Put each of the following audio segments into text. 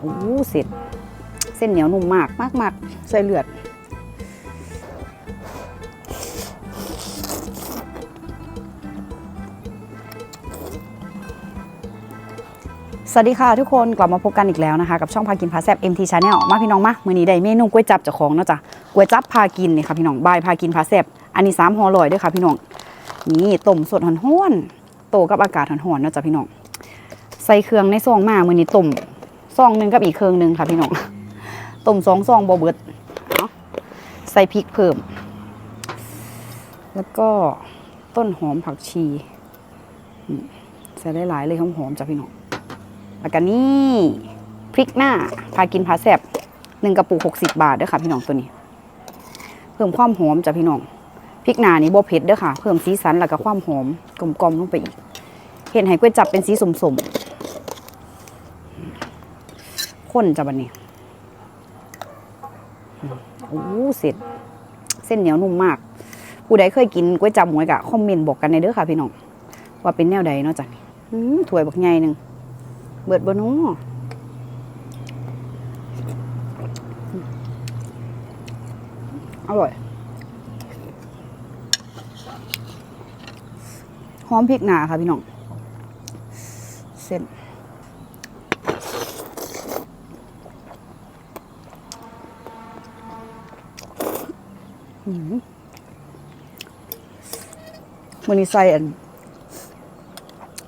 โอ้เสร็จเส้นเหนียวนุ่มมากมากมากใส่เลือด สวัสดีค่ะทุกคนกลับมาพบกันอีกแล้วนะคะ กับช่องพากินพาแซบ MT Channel มาพี่น้องมามื้อนี้ได้เมนูก๋วยจับเจากของเนาะจ้ะก๋วยจับพากินนี่ค่ะพี่น้องบายพากินพาแซบอันนี้สามห่อลอยด้วยค่ะพี่น้องนี่ต้มสดห้อนๆโตกับอากาศหอนๆเนาะจ้ะพี่น้องใส่เครื่องในซองมามื้อนี้ต้ม ซองหนึ่งกับอีกเครื่องหนึ่งค่ะพี่น้องต้มสองซองบ่เบิดเนาะใส่พริกเพิ่ม แล้วก็ต้นหอมผักชีใส่ได้หลายเลยหอมๆจ้ะพี่น้องแล้วก็นี่พริกหน้าพากินพาแซบหนึ่งกระปุกหกสิบบาทเด้อค่ะพี่น้องตัวนี้ เพิ่มความหอมจ้ะพี่น้องพริกหน้านี่บ่เผ็ดเด้อค่ะ เพิ่มสีสันแล้วก็ความหอมกลมๆลงไปอีกเห็นให้ก๋วยจับเป็นสีสมๆ ข้นจ้ะบันนี้โอ้เสร็จ เส้นเหนียวนุ่มมาก ผู้ใดเคยกินก๋วยจับหมวยกะคอมเมนต์บอกกันในเด้อค่ะพี่น้อง ว่าเป็นแนวใดเนาะจ้ะนี่ถ้วยบักใหญ่หนึ่งเบิดบนูอร่อยหอมพริกหนาค่ะพี่น้อง เส้นอื มันนี้ใส่อัน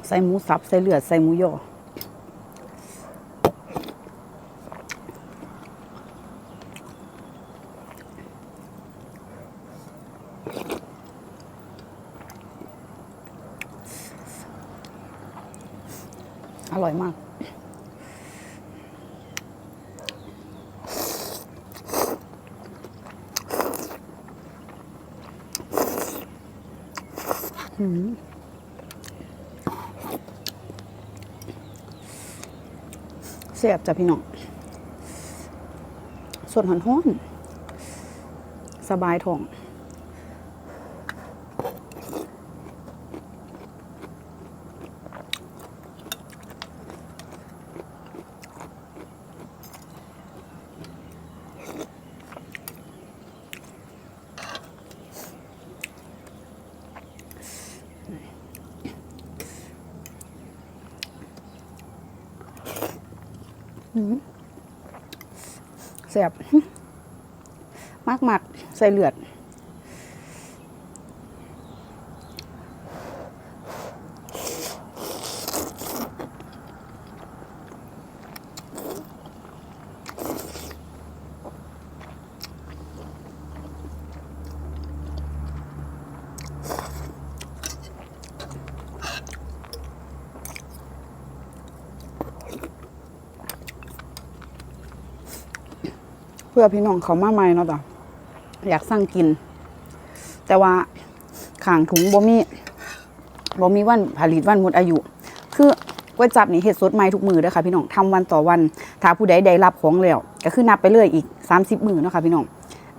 ใส่หมูสับ ใส่เลือด ใส่หมูยออร่อยมาก เสียบจ้ะพี่น้องส่วนหอนห้อน สบายท้อง แสบมากมากๆใส่เลือด เพื่อพี่น้องเขามาใหม่เนาะจ้ะอยากสั่งกิน แต่ว่าขางถุงบ่มีบ่มีวันผลิตวันหมดอายุ คือก๋วยจับนี่เฮ็ดสดใหม่ทุกมือเด้อค่ะพี่น้องทำวันต่อวัน ถ้าผู้ใดได้รับของแล้ว ก็คือนับไปเรื่อยอีก 30 มือเนาะค่ะพี่น้อง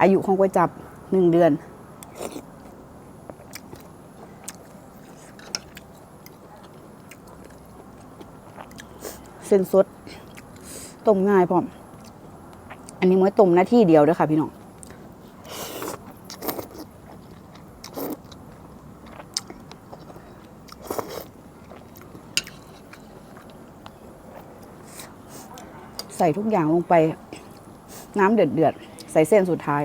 อายุของก๋วยจับหนึ่งเดือน เส้นสดต้มง่ายพร้อม อันนี้ม้วยต้มหน้าที่เดียวเด้วยค่ะพี่น้องใส่ทุกอย่างลงไป น้ำเดือดเดือดใส่เส้นสุดท้าย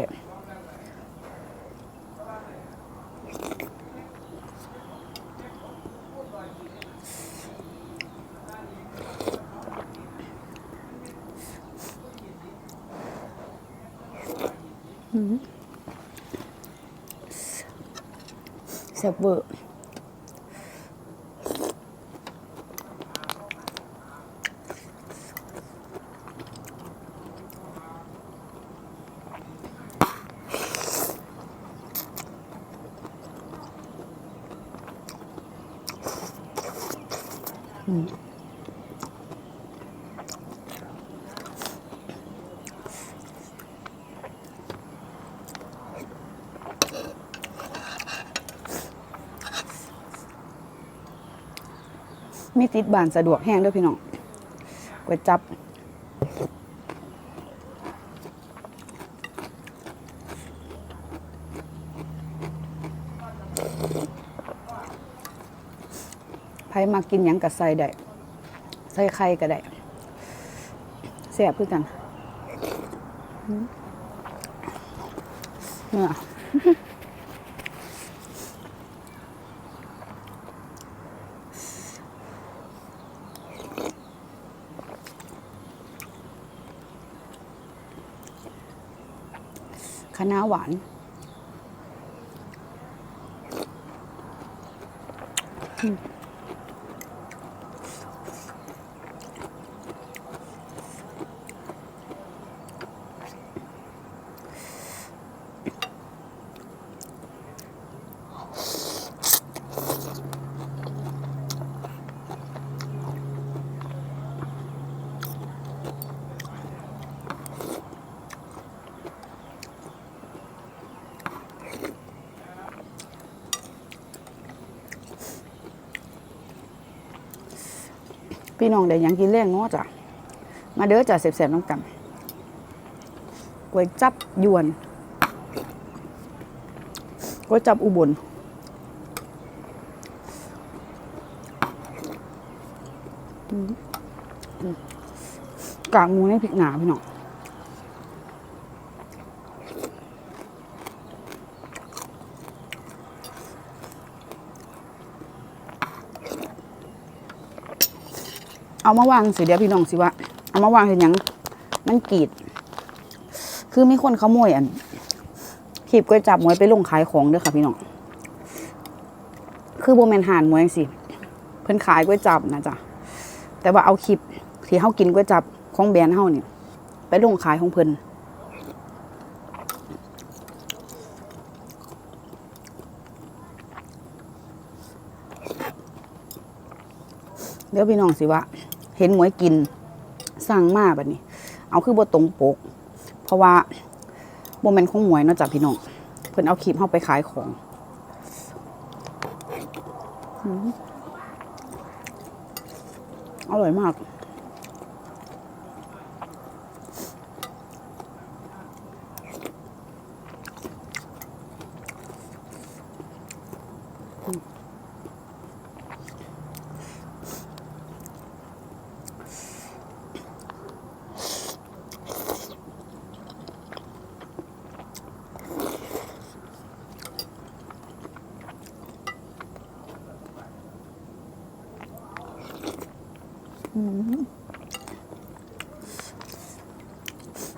แมีติดบานสะดวกแห้งด้วยพี่น้องก๋วยจับ ไผมากินหยังกับใส่ได้ใส่ไข่ก็ได้แซ่บคือกันเนี่ย คะน้าหวาน อืม พี่น้องได้ยังกินแรงเนาะจ้ะมาเด้อจ้ะเสบๆน้ำกันก๋วยจับยวนก๋วยจับอุบลกากหมูในพริกหนาพี่น้อง เอามาวางสิเดี๋ยวพี่น้องสิว่าเอามาวางเห็นยังมันกรีด คือมีคนขโมยอันขีบก๋วยจับหมวยไปลงขายของเด้อค่ะพี่น้องคือโบแมนหานหมวยสิเพิ่นขายก๋วยจับนะจ๊ะแต่ว่าเอาคลิปที่เฮากินก๋วยจับของแบรนด์เฮานี่ไปลงขายของเพิ่นเดี๋ยวพี่น้องสิว่า เห็นหมวยกินสั่งมาแบบนี้ เอาคือบ่ตรงปก เพราะว่าโมเมนของหมวยเนาะจ้ะพี่น้องเพิ่นเอาคลิปเข้าไปขายของอืมอร่อยมาก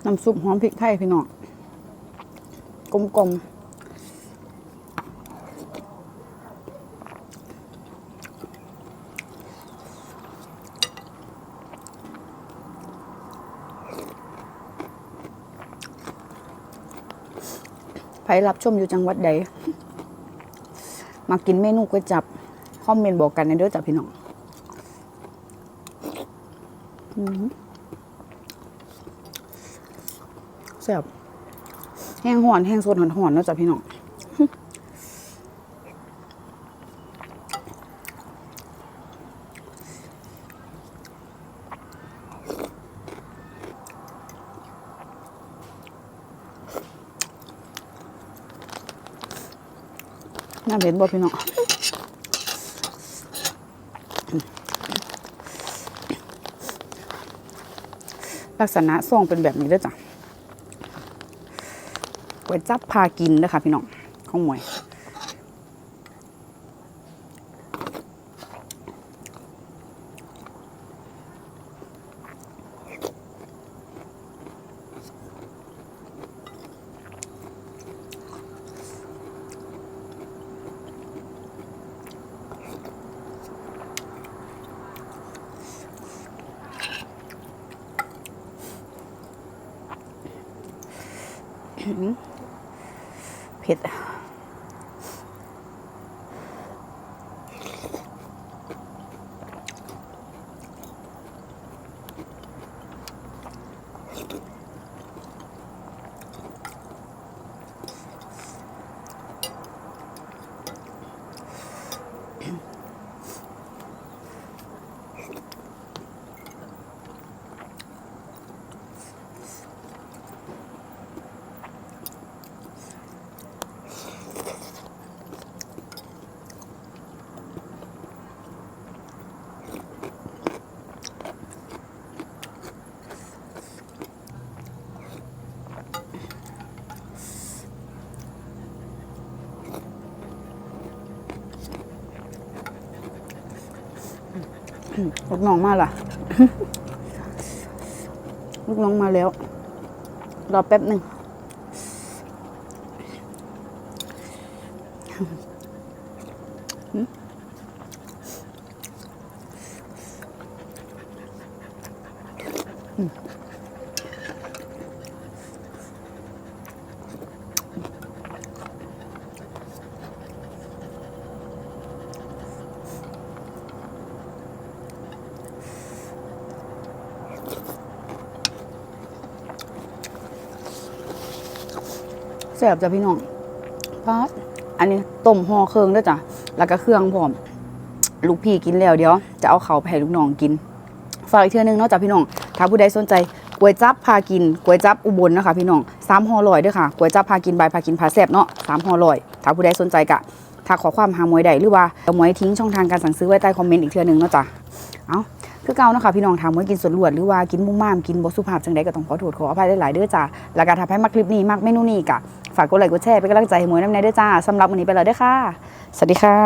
น้ำซุปหอมพริกไทยพี่น้องกลมๆใครรับชมอยู่จังหวัดใด มากินเมนูก๋วยจับ คอมเมนต์บอกกันในเด้อจ้ะพี่น้อง แซ่บแห้งหอนแห้งสดหอนหอนนะจ้ะพี่น้องน่าเห็นบ่พี่น้องลักษณะทรงเป็นแบบนี้ด้อจ้ะ ก๋วยจับพากินนะคะพี่น้องของหมวย เผ็ดอ ลูกน้องมาล่ะ ลูกน้องมาแล้ว รอแป๊บหนึ่ง ซ่บจ้ะพี่น้องป๊าดอันนี้ต้มห่อเครื่องด้วยจ้ะแล้วก็เครื่องพร้อม ลูกพี่กินแล้วเดี๋ยว จะเอาเขาไปให้ลูกน้องกินฝากอีกเทื่อนึงเนอกจากพี่น้องถ้าผู้ใดสนใจก๋วยจับพากินก๋วยจับอุบลนะคะพี่น้องสามห่อลอยด้วยค่ะก๋วยจับพากินบายพากินพาแซบเนาะสามห่อลอยถ้าผู้ใดสนใจกะถ้าขอความหามวยใดหรือว่าเอาหมวยทิ้งช่องทางการสั่งซื้อไว้ใต้คอมเมนต์อีกเทื่อนึงเนาะจ้ะเอาคือเก่าเนาะค่ะพี่น้องถามว่ากินส่วนลวดหรือว่ากินมุ้งม่ามกินบสุภาพจังใดก็ต้องขอโทษขออภัยหลายๆเด้อจ้าแล้วก็ถ้าให้มาคลิปนี้มากเมนูนี้กะ ฝากกดไลค์กดแชร์เป็นกำลังใจให้หมวยน้ำในด้อจ้าสำหรับวันนี้ไปแล้วด้อค่ะ สวัสดีค่ะ